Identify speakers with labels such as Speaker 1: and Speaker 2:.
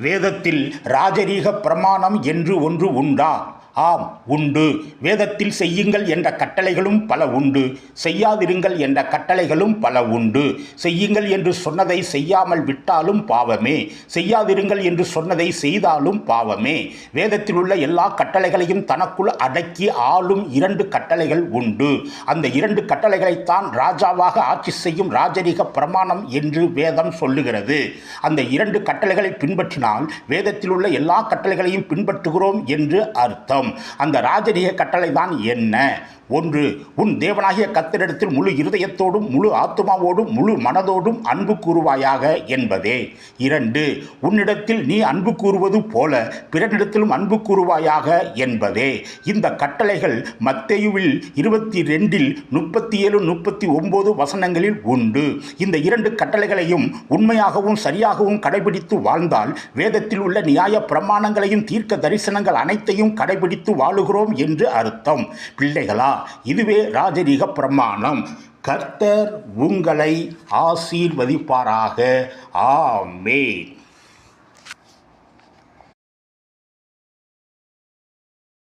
Speaker 1: வேதத்தில் ராஜரீக பிரமாணம் என்று ஒன்று உண்டா? ஆம் உண்டு. வேதத்தில் செய்யுங்கள் என்ற கட்டளைகளும் பல உண்டு. செய்யாதிருங்கள் என்ற கட்டளைகளும் பல உண்டு. செய்யுங்கள் என்று சொன்னதை செய்யாமல் விட்டாலும் பாவமே. செய்யாதிருங்கள் என்று சொன்னதை செய்தாலும் பாவமே. வேதத்தில் உள்ள எல்லா கட்டளைகளையும் தனக்குள் அடக்கி ஆளும் இரண்டு கட்டளைகள் உண்டு. அந்த இரண்டு கட்டளைகளைத்தான் ராஜாவாக ஆட்சி செய்யும் ராஜரீக பிரமாணம் என்று வேதம் சொல்லுகிறது. அந்த இரண்டு கட்டளைகளை பின்பற்றினால் வேதத்தில் உள்ள எல்லா கட்டளைகளையும் பின்பற்றுகிறோம் என்று அர்த்தம். அந்த ராஜரீக கட்டளை தான் என்ன? ஒன்று உன் தேவனாகிய கத்திரிடத்தில் முழு இருதயத்தோடும் முழு ஆத்மாவோடும் முழு மனதோடும் அன்பு கூறுவாயாக என்பதே. இரண்டு உன்னிடத்தில் நீ அன்பு கூறுவது போல பிறனிடத்திலும் அன்பு கூறுவாயாக என்பதே. இந்த கட்டளைகள் மத்தேயுவில் இருபத்தி ரெண்டில் முப்பத்தி ஏழு முப்பத்தி ஒன்பது வசனங்களில் உண்டு. இந்த இரண்டு கட்டளைகளையும் உண்மையாகவும் சரியாகவும் கடைபிடித்து வாழ்ந்தால் வேதத்தில் உள்ள நியாய பிரமாணங்களையும் தீர்க்க தரிசனங்கள் அனைத்தையும் கடைபிடித்து வாழுகிறோம் என்று அர்த்தம். பிள்ளைகளா இதுவே ராஜரீக பிரமாணம். கர்த்தர் உங்களை ஆசீர்வதிப்பாராக. ஆமே